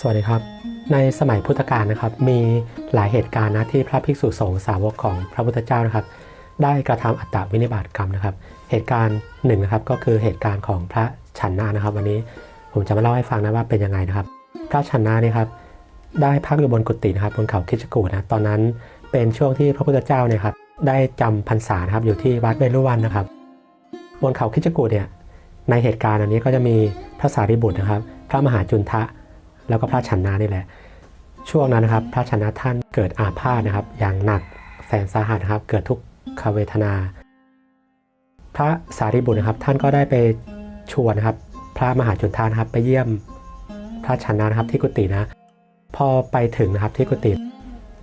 สวัสดีครับ ในสมัยพุทธกาลนะครับ มีหลายเหตุการณ์นะที่พระภิกษุสงฆ์สาวกของพระพุทธเจ้านะครับ ได้กระทำอัตตวินิบาตกรรมนะครับ เหตุการณ์หนึ่งนะครับก็คือเหตุการณ์ของพระชันนานะครับ วันนี้ผมจะมาเล่าให้ฟังนะว่าเป็นยังไงนะครับ พระชันนานี่ครับได้พักอยู่บนกุฏินะครับบนเขาคิชกูนะตอนนั้นเป็นช่วงที่พระพุทธเจ้าเนี่ยครับได้จำพรรษานะครับอยู่ที่วัดเวรุวันนะครับ บนเขาคิชกูเนี่ยในเหตุการณ์อันนี้ก็จะมีพระสารีบุตรนะครับ พระมหาจุนทะ แล้วก็พระชนนานี่แหละ ช่วงนั้นนะครับ พระชนนาท่านเกิดอาพาธนะครับ อย่างหนักแสนสาหัสนะครับ เกิดทุกขเวทนา พระสารีบุตรนะครับ ท่านก็ได้ไปชวนนะครับ พระมหาจุนทานครับ ไปเยี่ยมพระชนนานะครับที่กุฏินะ พอไปถึงนะครับที่กุฏิ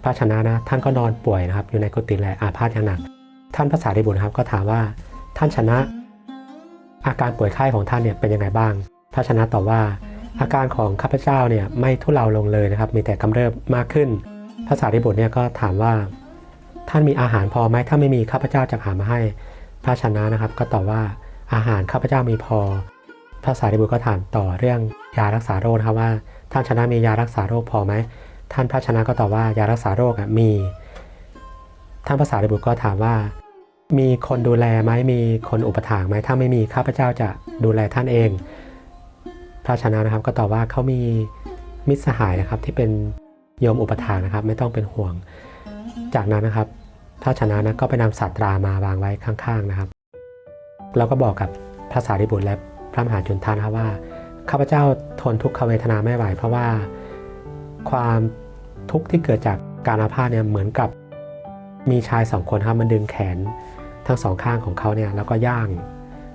พระชนะนะท่านก็นอนป่วยนะครับ อยู่ในกุฏิแหละอาพาธอย่างหนัก ท่านพระสารีบุตรนะครับก็ถามว่าท่านชนะ อาการป่วยไข้ของท่านเนี่ยเป็นยังไงบ้าง พระชนะตอบว่า อาการของข้าพเจ้าเนี่ยไม่ทุเลาลงเลยนะครับ มีแต่กำเริบมากขึ้นพระสารีบุตรเนี่ยก็ถามว่าท่านมีอาหารพอไหมถ้าไม่มีข้าพเจ้าจะหามาให้พระชนะนะครับ ก็ตอบว่าอาหารข้าพเจ้ามีพอ พระสารีบุตรก็ถามต่อเรื่องยารักษาโรคนะครับว่า ท่านชนะมียารักษาโรคพอไหมท่านพระชนะก็ตอบว่ายารักษาโรคมี ท่านพระสารีบุตรก็ถามว่า มีคนดูแลไหมมีคนอุปถากไหมถ้าไม่มีข้าพเจ้าจะดูแลท่านเอง พระชนะนะครับ ก็ตอบว่าเขามีมิตรสหายนะครับที่เป็นโยมอุปถานะครับ ไม่ต้องเป็นห่วง จากนั้นนะครับพระชนะนะก็ไปนำสัตรา มาวางไว้ข้างๆนะครับ แล้วก็บอกกับพระสารีบุตรและพระมหาจุนทานะครับว่าข้าพเจ้าทนทุกขเวทนาไม่ไหว เพราะว่าความทุกข์ที่เกิดจากการอาพาธเนี่ยเหมือนกับมีชายสองคนครับมันดึงแขนทั้งสองข้างของเขาเนี่ยแล้วก็ย่าง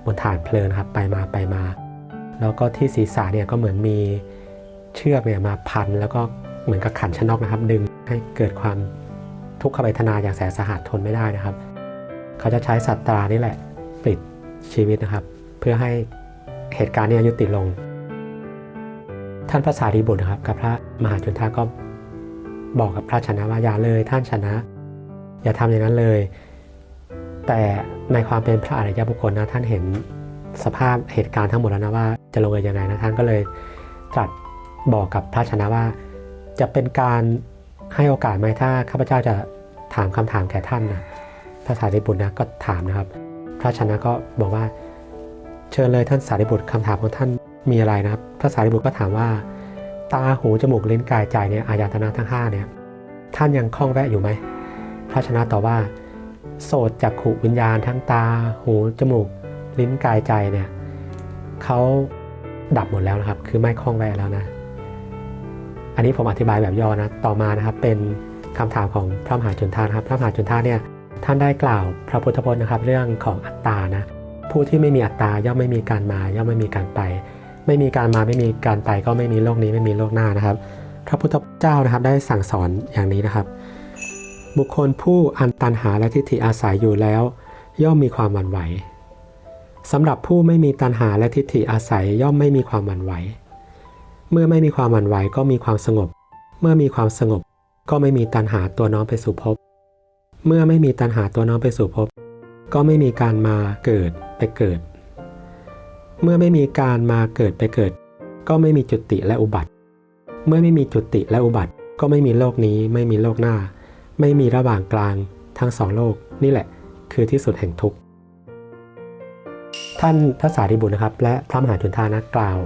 บนฐานเพลิงครับไปมาไปมา แล้วก็ที่ศีรษะเนี่ยก็เหมือนมีเชือกเนี่ยมาพัน แล้วก็เหมือนกับขันชนกนะครับ ดึงให้เกิดความทุกขเวทนาอย่างแสนสาหัสทนไม่ได้นะครับ เขาจะใช้สัตรานี่แหละปลิดชีวิตนะครับ เพื่อให้เหตุการณ์นี้ยุติลง ท่านพระสารีบุตรนะครับกับพระมหาจุนทาก็บอกกับพระชนะว่าอย่าเลยท่านชนะ อย่าทำอย่างนั้นเลย แต่ในความเป็นพระอริยบุคคลนะท่านเห็น สภาพเหตุการณ์ทั้งหมดแล้วนะว่าจะลงเอยยังไงนะท่านก็เลยตรัสบอกกับพระชนะว่า จะเป็นการให้โอกาสไหมถ้าข้าพเจ้าจะถามคำถามแก่ท่านนะพระสารีบุตรนะก็ถามนะครับ พระชนะก็บอกว่า เชิญเลยท่านสารีบุตรคำถามของท่านมีอะไรนะครับ พระสารีบุตรก็ถามว่า ตาหูจมูกลิ้นกายใจเนี่ยอายตนะทั้งห้าเนี่ยท่านยังคล่องแวะอยู่ไหมพระชนะตอบว่า โสดจากขุวิญญาณทั้งตา หูจมูก ลิ้นกายใจเนี่ยเขาดับหมดแล้วนะครับ คือไม่คล่องแวะแล้วนะ อันนี้ผมอธิบายแบบย่อนะ ต่อมานะครับเป็นคำถามของพระมหาจุนทานครับ พระมหาจุนทานเนี่ยท่านได้กล่าวพระพุทธพจน์นะครับ เรื่องของอัตตานะผู้ที่ไม่มีอัตตาย่อมไม่มีการมา ย่อมไม่มีการไป ไม่มีการมาไม่มีการไป ก็ไม่มีโลกนี้ไม่มีโลกหน้านะครับ พระพุทธเจ้านะครับได้สั่งสอนอย่างนี้นะครับ บุคคลผู้อันตันหาและทิฏฐิอาศัยอยู่แล้ว ย่อมมีความหวั่นไหว สำหรับผู้ไม่มีตันหาและทิฏฐิอาศัยย่อมไม่มีความหวั่นไหว เมื่อไม่มีความหวั่นไหวก็มีความสงบ เมื่อมีความสงบก็ไม่มีตันหาตัวน้อมไปสู่ภพ เมื่อไม่มีตันหาตัวน้อมไปสู่ภพ ก็ไม่มีการมาเกิดไปเกิด เมื่อไม่มีการมาเกิดไปเกิด ก็ไม่มีจุติและอุบัติ เมื่อไม่มีจุติและอุบัติ ก็ไม่มีโลกนี้ ไม่มีโลกหน้า ไม่มีระหว่างกลาง ทั้งสองโลกนี่แหละ คือที่สุดแห่งทุกข์ ท่านพระสารีบุตรนะครับ และพระมหาจุนทานะกล่าว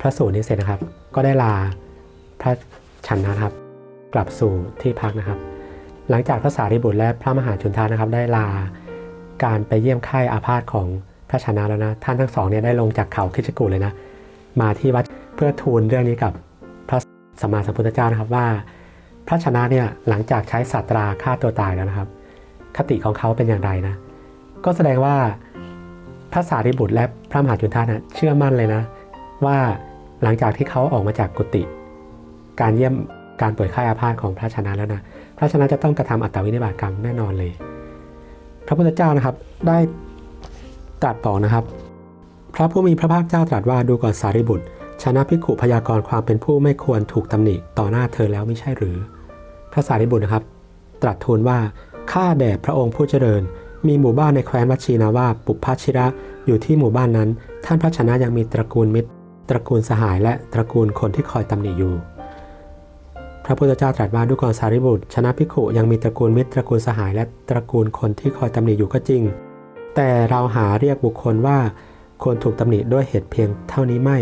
พระสูตรนี้เสร็จนะครับ ก็ได้ลาพระชันนะครับ กลับสู่ที่พักนะครับ หลังจากพระสารีบุตรและพระมหาจุนทานะครับ ได้ลาการไปเยี่ยมไข้อาพาธของพระชนะแล้วนะท่านทั้งสองเนี่ยได้ลงจากเขาคิชกูเลยนะมาที่วัดเพื่อทูลเรื่องนี้กับพระสัมมาสัมพุทธเจ้านะครับว่า พระชนะเนี่ยหลังจากใช้สัตราฆ่าตัวตายแล้วนะครับ คติของเขาเป็นอย่างไรนะก็แสดงว่า พระสารีบุตรและพระมหาจุนทานะเชื่อมั่นเลยนะ ว่าหลังจากที่เขาออกมาจากกุฏิการเยี่ยมการป่วยไข้อาพาธของพระชนะแล้วนะพระชนะจะต้องกระทำอัตตวินิบาตกรรมแน่นอนเลย พระพุทธเจ้านะครับได้ตรัสบอกนะครับ พระผู้มีพระภาคเจ้าตรัสว่าดูก่อนสารีบุตร ชนะพิกขุพยากรความเป็นผู้ไม่ควรถูกตำหนิต่อหน้าเธอแล้วไม่ใช่หรือ พระสารีบุตรนะครับ ตรัสทูลว่าข้าแด่พระองค์ผู้เจริญ มีหมู่บ้านในแคว้นวัชีนาว่าปุพพชิระอยู่ที่หมู่บ้านนั้น ท่านพระชนะยังมีตระกูลมิตร ตระกูลสหายและตระกูลคนที่คอยตำหนิอยู่ พระพุทธเจ้าตรัสว่าดูก่อนสารีบุตร ชนะพิขุยังมีตระกูลมิตรตระกูลสหายและตระกูลคนที่คอยตำหนิอยู่ก็จริง แต่เราหาเรียกบุคคลว่าควรถูกตำหนิด้วยเหตุเพียงเท่านี้ไม่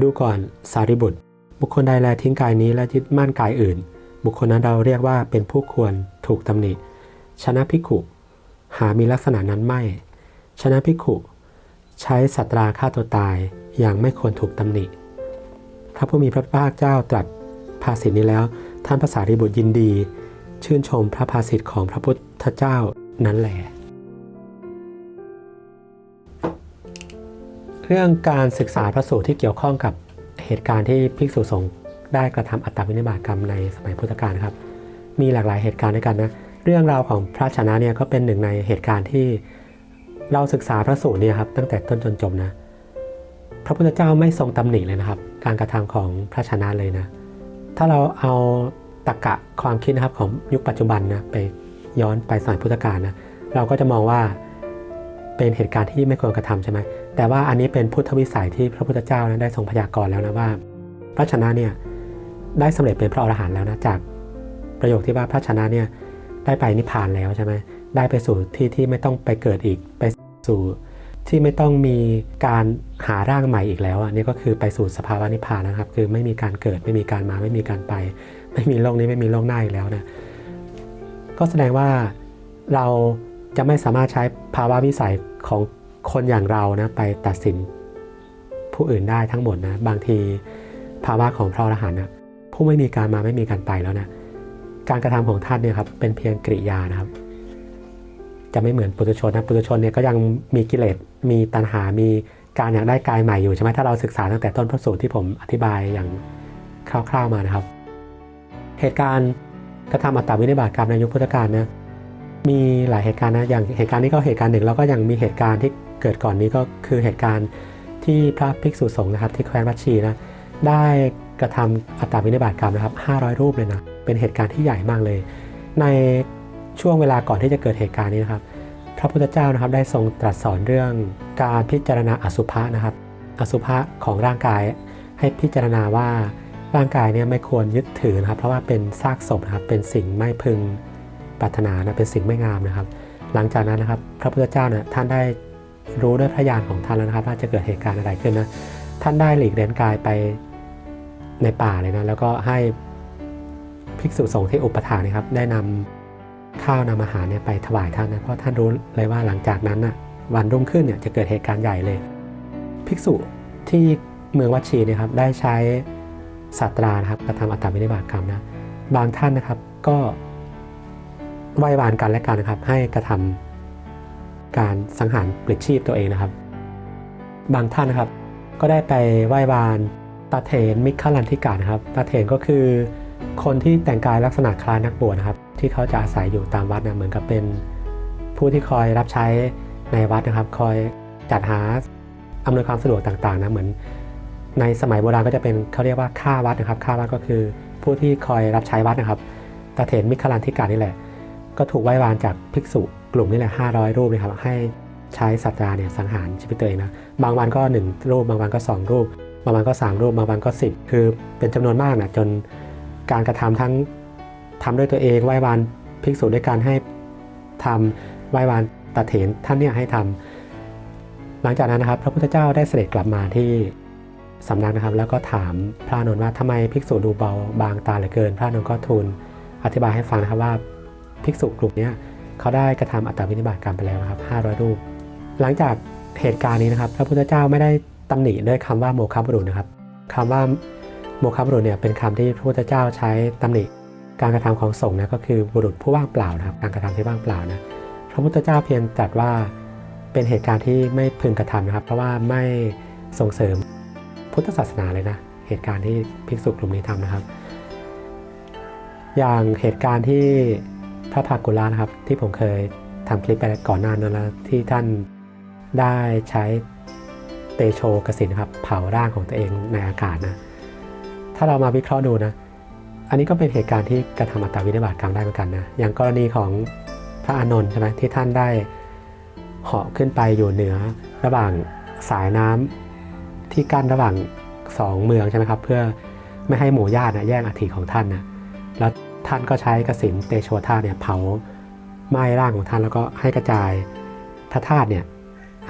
ดูก่อนสารีบุตร บุคคลใดแลทิ้งกายนี้และยึดมั่นกายอื่น บุคคลนั้นเราเรียกว่าเป็นผู้ควรถูกตำหนิ ชนะพิขุ หามีลักษณะนั้นไม่ ชนะพิขุใช้สัตราฆ่าตัวตายอย่างไม่ควรถูกตำหนิ พระผู้มีพระภาคเจ้าตรัสภาษิตนี้แล้ว ท่านภาษาริบุตรยินดี ชื่นชมพระภาษิตของพระพุทธเจ้านั้นแหละเรื่องการศึกษาพระสูตรที่เกี่ยวข้องกับเหตุการณ์ที่ภิกษุสงฆ์ได้กระทำอัตตวินิบาตกรรมในสมัยพุทธกาลครับ มีหลากหลายเหตุการณ์ด้วยกันนะ เรื่องราวของพระชนะเนี่ยก็เป็นหนึ่งในเหตุการณ์ที่เราศึกษาพระสูตรเนี่ยครับตั้งแต่ต้นจนจบนะพระพุทธเจ้าไม่ทรงตำหนิเลยนะครับ การกระทำของพระชนะเลยนะ ถ้าเราเอาตรกกะความคิดนะครับของยุคปัจจุบันนะไปย้อนไปสมัยพุทธกาลนะเราก็จะมองว่าเป็นเหตุการณ์ที่ไม่ควรกระทำใช่ไหมแต่ว่าอันนี้เป็นพุทธวิสัยที่พระพุทธเจ้านะได้ทรงพยากรณ์แล้วนะว่า พระชนะเนี่ยได้สำเร็จเป็นพระอรหันต์แล้วนะจากประโยคที่ว่าพระชนะเนี่ย ได้ไปนิพพานแล้วใช่ไหมได้ไปสู่ที่ที่ไม่ต้องไปเกิดอีกไปสู่ที่ไม่ต้องมีการหาร่างใหม่อีกแล้วอันนี้ก็คือไปสู่สภาวะนิพพานนะครับ คือไม่มีการเกิดไม่มีการมาไม่มีการไป ไม่มีโลกนี้ไม่มีโลกหน้าอีกแล้วนะก็แสดงว่าเราจะไม่สามารถใช้ภาวะวิสัยของคนอย่างเรานะไปตัดสินผู้อื่นได้ทั้งหมดนะบางทีภาวะของพระอรหันต์นะผู้ไม่มีการมาไม่มีการไปแล้วนะ การกระทำของท่านเนี่ยครับเป็นเพียงกริยานะครับ จะไม่เหมือนปุถุชนนะปุถุชนเนี่ยก็ยังมีกิเลสมีตัณหา มีการอยากได้กายใหม่อยู่ใช่ไหมถ้าเราศึกษาตั้งแต่ต้นพระสูตรที่ผมอธิบายอย่างคร่าวๆมานะครับ เหตุการณ์กระทำอัตตาวินิบาตกรรมในยุคพุทธกาลนะมีหลายเหตุการณ์นะอย่างเหตุการณ์นี้ก็เหตุการณ์หนึ่งแล้วก็ยังมีเหตุการณ์ที่เกิดก่อนนี้ก็คือเหตุการณ์ที่พระภิกษุสงฆ์นะครับที่แคว้นวัดชีนะได้กระทำอัตตาวินิบาตกรรมนะครับ 500 รูปเลยนะ เป็นเหตุการณ์ที่ใหญ่มากเลย ในช่วงเวลาก่อนที่จะเกิดเหตุการณ์นี้นะครับ พระพุทธเจ้านะครับได้ทรงตรัสสอนเรื่องการพิจารณาอสุภะนะครับ อสุภะของร่างกายให้พิจารณาว่าร่างกายเนี่ยไม่ควรยึดถือนะครับ เพราะว่าเป็นซากศพนะครับเป็นสิ่งไม่พึงปรารถนานะเป็นสิ่งไม่งามนะครับ หลังจากนั้นนะครับ พระพุทธเจ้าเนี่ยท่านได้รู้ด้วยพระญาณของท่านแล้วนะครับว่าจะเกิดเหตุการณ์อะไรขึ้นนะท่านได้หลีกเล่นกายไปในป่าเลยนะแล้วก็ให้ ภิกษุสงฆ์ที่อุปถานะครับได้นำข้าวนำอาหารเนี่ยไปถวายท่านนะเพราะท่านรู้เลยว่าหลังจากนั้นนะวันรุ่งขึ้นเนี่ยจะเกิดเหตุการณ์ใหญ่เลย ภิกษุที่เมืองวัดชีนะครับได้ใช้ศาสตรานะครับกระทำอัตตาวินิบาตกรรมนะบางท่านนะครับก็ไหว้วานกันและกันนะครับ ให้กระทำการสังหารปลิดชีพตัวเองนะครับ บางท่านนะครับก็ได้ไปไหว้วานตาเถนมิคลันทิกานะครับตาเถนก็คือ คนที่แต่งกายลักษณะคล้ายนักบวชนะครับ ที่เขาจะอาศัยอยู่ตามวัดนะเหมือนกับเป็นผู้ที่คอยรับใช้ในวัดนะครับ คอยจัดหาอำนวยความสะดวกต่างๆนะเหมือน ในสมัยโบราณก็จะเป็นเขาเรียกว่าข้าวัดนะครับข้าวัดก็คือผู้ที่คอยรับใช้วัดนะครับตาเถนมิคลันทิกานี่แหละ ก็ถูกไหว้วานจากภิกษุกลุ่มนี่แหละ500 รูปนะครับให้ใช้สัตราเนี่ยสังหารชีวิตตัวเองนะบางวันก็ 1 รูป บางวันก็ 2 รูป บางวันก็ 3 รูป บางวันก็ 10 คือเป็นจำนวนมากนะจน การกระทำทั้งทำด้วยตัวเองไหว้วานภิกษุด้วยการให้ทำไหว้วานตาเถนท่านเนี่ยให้ทำหลังจากนั้นนะครับ พระพุทธเจ้าได้เสด็จกลับมาที่สำนักนะครับ แล้วก็ถามพระนนท์ว่าทำไมภิกษุดูเบาบางตาเหลือเกิน พระนนท์ก็ทูลอธิบายให้ฟังนะครับว่าภิกษุกลุ่มนี้เขาได้กระทำอัตตวินิบาตกรรมไปแล้วนะครับ500รูป หลังจากเหตุการณ์นี้นะครับ พระพุทธเจ้าไม่ได้ตำหนิด้วยคำว่าโมฆะบุรุษนะครับคำว่า โมฆะบุรุษเนี่ยเป็นคำที่พระพุทธเจ้าใช้ตำหนิการกระทำของสงฆ์นะก็คือบุรุษผู้ว่างเปล่านะครับการกระทำที่ว่างเปล่านะพระพุทธเจ้าเพียงตรัสว่าเป็นเหตุการณ์ที่ไม่พึงกระทำนะครับ เพราะว่าไม่ส่งเสริมพุทธศาสนาเลยนะเหตุการณ์ที่ภิกษุกลุ่มนี้ทำนะครับ อย่างเหตุการณ์ที่พระภากุลานะครับ ที่ผมเคยทำคลิปไปก่อนหน้านั้นแล้วที่ท่านได้ใช้เตโชกสินครับเผาร่างของตัวเองในอากาศนะ ถ้าเรามาวิเคราะห์ดูนะ อันนี้ก็เป็นเหตุการณ์ที่กระทำอัตตาวินิบาตกรรมได้เหมือนกันนะ อย่างกรณีของพระอานนท์ใช่ไหมที่ท่านได้เหาะขึ้นไปอยู่เหนือระหว่างสายน้ำที่กั้นระหว่างสองเมืองใช่ไหมครับ เพื่อไม่ให้หมู่ญาตินะแย่งอัฐิของท่านนะแล้วท่านก็ใช้กสินเตโชธาเนี่ยเผาไหม้ร่างของท่านแล้วก็ให้กระจายพระธาตุเนี่ย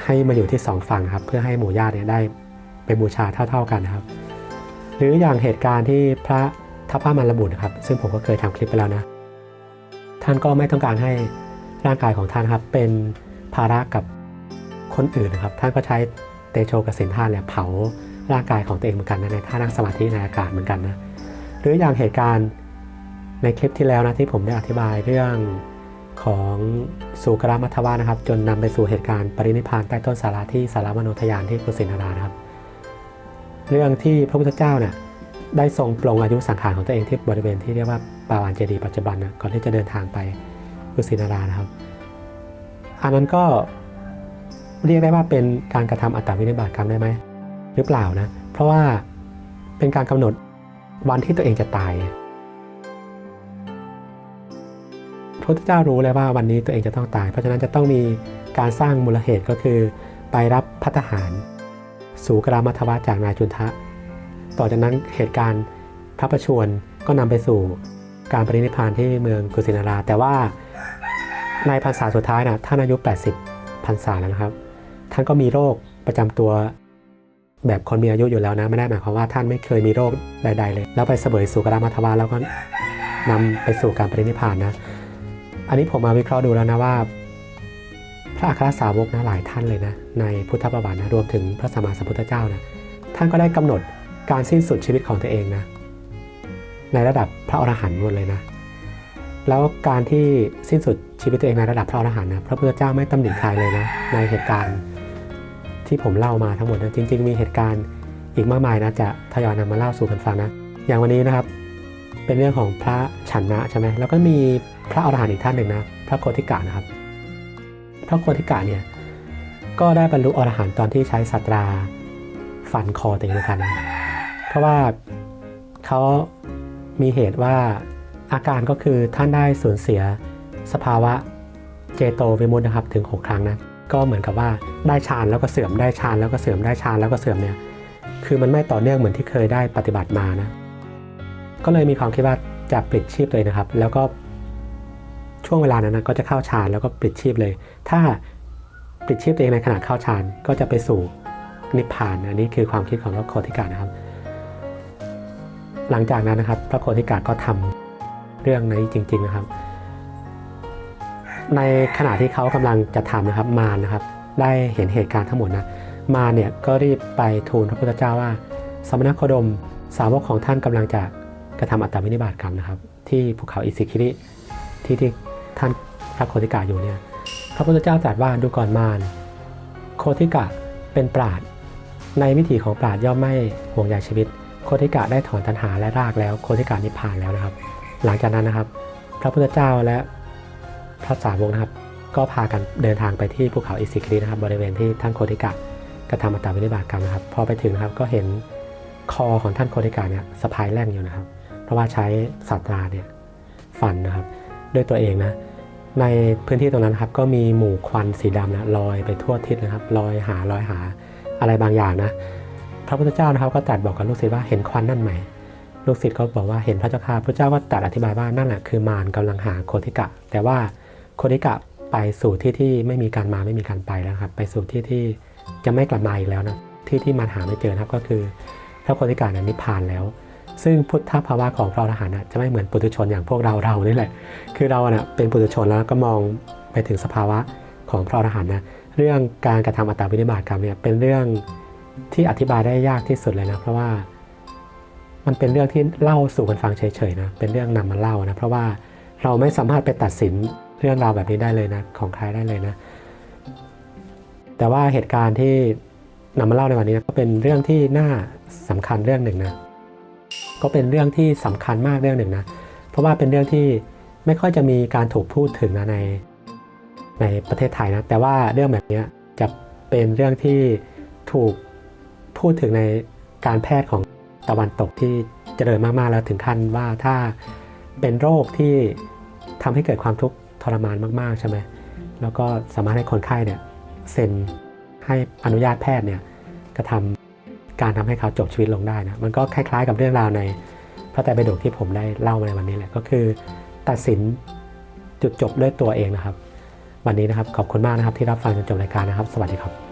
ให้มาอยู่ที่สองฝั่งครับ เพื่อให้หมู่ญาติเนี่ยได้ไปบูชาเท่า ๆกันนะครับ หรืออย่างเหตุการณ์ที่พระทัพพระมันระบุนะครับ ซึ่งผมก็เคยทำคลิปไปแล้วนะ ท่านก็ไม่ต้องการให้ร่างกายของท่านครับ เป็นภาระกับคนอื่นนะครับ ท่านก็ใช้เตโชกสินท่านเนี่ยเผาร่างกายของตัวเองเหมือนกันนะในท่านั่งสมาธิในอากาศเหมือนกันนะหรืออย่างเหตุการณ์ในคลิปที่แล้วนะที่ผมได้อธิบายเรื่องของสุกรามัทวานะครับ จนนำไปสู่เหตุการณ์ปรินิพานใต้ต้นสาราที่สารามโนทยานที่กุสินารานะครับ เรื่องที่พระพุทธเจ้าเนี่ยได้ทรงปลงอายุสังขารของตัวเองที่บริเวณที่เรียกว่าปาวานเจดีปัจจุบันนะก่อนที่จะเดินทางไปกุสินารานะครับ อันนั้นก็เรียกได้ว่าเป็นการกระทำอัตตวินิบาตกรรมได้ไหมหรือเปล่านะ เพราะว่าเป็นการกำหนดวันที่ตัวเองจะตายพระพุทธเจ้ารู้เลยว่าวันนี้ตัวเองจะต้องตาย เพราะฉะนั้นจะต้องมีการสร้างมูลเหตุก็คือไปรับพัฒหาร สู่กรามัทวะจากนายจุนทะ ต่อจากนั้นเหตุการณ์พระประชวรก็นำไปสู่การปรินิพพานที่เมืองกุสินารา แต่ว่าในพรรษาสุดท้ายนะท่านอายุ 80พรรษาแล้วนะครับ ท่านก็มีโรคประจำตัวแบบคนมีอายุอยู่แล้วนะ ไม่ได้หมายความว่าท่านไม่เคยมีโรคใด ๆ เลย แล้วไปเสวยสู่กรามัทวะแล้วก็นำไปสู่การปรินิพพานนะ อันนี้ผมมาวิเคราะห์ดูแล้วนะว่า พระอัครสาวกนะหลายท่านเลยนะในพุทธประวัตินะรวมถึงพระสัมมาสัมพุทธเจ้านะท่านก็ได้กำหนดการสิ้นสุดชีวิตของตัวเองนะในระดับพระอรหันต์หมดเลยนะแล้วการที่สิ้นสุดชีวิตตัวเองในระดับพระอรหันต์นะพระพุทธเจ้าไม่ตำหนิใครเลยนะในเหตุการณ์ที่ผมเล่ามาทั้งหมดนะจริง ๆ มีเหตุการณ์อีกมากมายนะจะทยอยนำมาเล่าสู่กันฟังนะอย่างวันนี้นะครับเป็นเรื่องของพระฉันนะใช่ไหมแล้วก็มีพระอรหันต์อีกท่านหนึ่งนะพระโคติกะนะครับ พระโคติกะเนี่ยก็ได้บรรลุอรหันต์ตอนที่ใช้สัตราฟันคอตัวเองเหมือนกันนะเพราะว่าเขามีเหตุว่าอาการก็คือท่านได้สูญเสียสภาวะเจโตวิมุตนะครับถึง 6 ครั้งนะก็เหมือนกับว่าได้ฌานแล้วก็เสื่อมได้ฌานแล้วก็เสื่อมได้ฌานแล้วก็เสื่อมเนี่ยคือมันไม่ต่อเนื่องเหมือนที่เคยได้ปฏิบัติมานะก็เลยมีความคิดว่าจะปลิดชีพเลยนะครับ แล้วก็ ช่วงเวลานั้นนะก็จะเข้าฌานแล้วก็ปลิดชีพเลย ถ้าปลิดชีพตัวเองในขณะเข้าฌานก็จะไปสู่นิพพาน อันนี้คือความคิดของพระโคติกานะครับ หลังจากนั้นนะครับ พระโคติกาก็ทำเรื่องนี้จริง ๆนะครับ ในขณะที่เขากำลังจะทำนะครับ มารนะครับ ได้เห็นเหตุการณ์ทั้งหมดนะมาเนี่ยก็รีบไปทูลพระพุทธเจ้าว่า สมณโคดมสาวกของท่านกำลังจะกระทำอัตตาวินิบาตกรรมนะครับ ที่ภูเขาอิสิคิริที่ที่ ท่านพระโคติกาอยู่เนี่ยพระพุทธเจ้าตรัสว่าดูก่อนมารโคติกะเป็นปราดในวิถีของปราดย่อมไม่ห่วงใยชีวิต โคติกะได้ถอนตัณหาและรากแล้วโคติกานิพพานแล้วนะครับ หลังจากนั้นนะครับ พระพุทธเจ้าและพระสาวกนะครับ ก็พากันเดินทางไปที่ภูเขาอิสิครินะครับ บริเวณที่ท่านโคติกะกระทำอัตตวินิบาตกรรมนะครับ พอไปถึงนะครับก็เห็นคอของท่านโคติกาเนี่ยสะพายแล่งอยู่นะครับ เพราะว่าใช้สัตราเนี่ยฟันนะครับ ด้วยตัวเองนะ ในพื้นที่ตรงนั้นครับก็มีหมู่ควันสีดำนะลอยไปทั่วทิศนะครับลอยหาลอยหาอะไรบางอย่างนะพระพุทธเจ้านะครับก็ตรัสบอกกับลูกศิษย์ว่าเห็นควันนั่นไหมลูกศิษย์ก็บอกว่าเห็นพระเจ้าค่ะพระเจ้าก็ตรัสอธิบายว่านั่นแหละคือมารกำลังหาโคติกะ แต่ว่าโคติกะไปสู่ที่ที่ไม่มีการมาไม่มีการไปแล้วครับ ไปสู่ที่ที่จะไม่กลับมาอีกแล้วนะที่ที่มารหาไม่เจอครับก็คือพระโคติกะนั้นนิพพานแล้ว ซึ่งพุทธภาวะของพระอรหันต์จะไม่เหมือนปุถุชนอย่างพวกเราเรานี่แหละ คือเราเนะเป็นปุถุชนแล้วก็มองไปถึงสภาวะของพระอรหันต์นะเรื่องการกระทำอัตตาวินิบาตกรรมเนี่ยเป็นเรื่องที่อธิบายได้ยากที่สุดเลยนะเพราะว่ามันเป็นเรื่องที่เล่าสู่กันฟังเฉยๆนะเป็นเรื่องนำมาเล่านะเพราะว่าเราไม่สามารถไปตัดสินเรื่องราวแบบนี้ได้เลยนะของใครได้เลยนะ แต่ว่าเหตุการณ์ที่นำมาเล่าในวันนี้นะก็เป็นเรื่องที่น่าสำคัญเรื่องหนึ่งนะ ก็เป็นเรื่องที่สำคัญมากเรื่องหนึ่งนะเพราะว่าเป็นเรื่องที่ไม่ค่อยจะมีการถูกพูดถึงนะในในประเทศไทยนะแต่ว่าเรื่องแบบนี้จะเป็นเรื่องที่ถูกพูดถึงในการแพทย์ของตะวันตกที่เจริญมากๆแล้วถึงขั้นว่าถ้าเป็นโรคที่ทำให้เกิดความทุกข์ทรมานมากๆใช่ไหมแล้วก็สามารถให้คนไข้เนี่ยเซ็นให้อนุญาตแพทย์เนี่ยกระทำ การทำให้เขาจบชีวิตลงได้นะมันก็คล้ายๆ กับเรื่องราวในพระไตรปิฎกที่ผมได้เล่ามาในวันนี้แหละก็คือตัดสินจุดจบด้วยตัวเองนะครับ วันนี้นะครับขอบคุณมากนะครับที่รับฟังจนจบรายการนะครับ สวัสดีครับ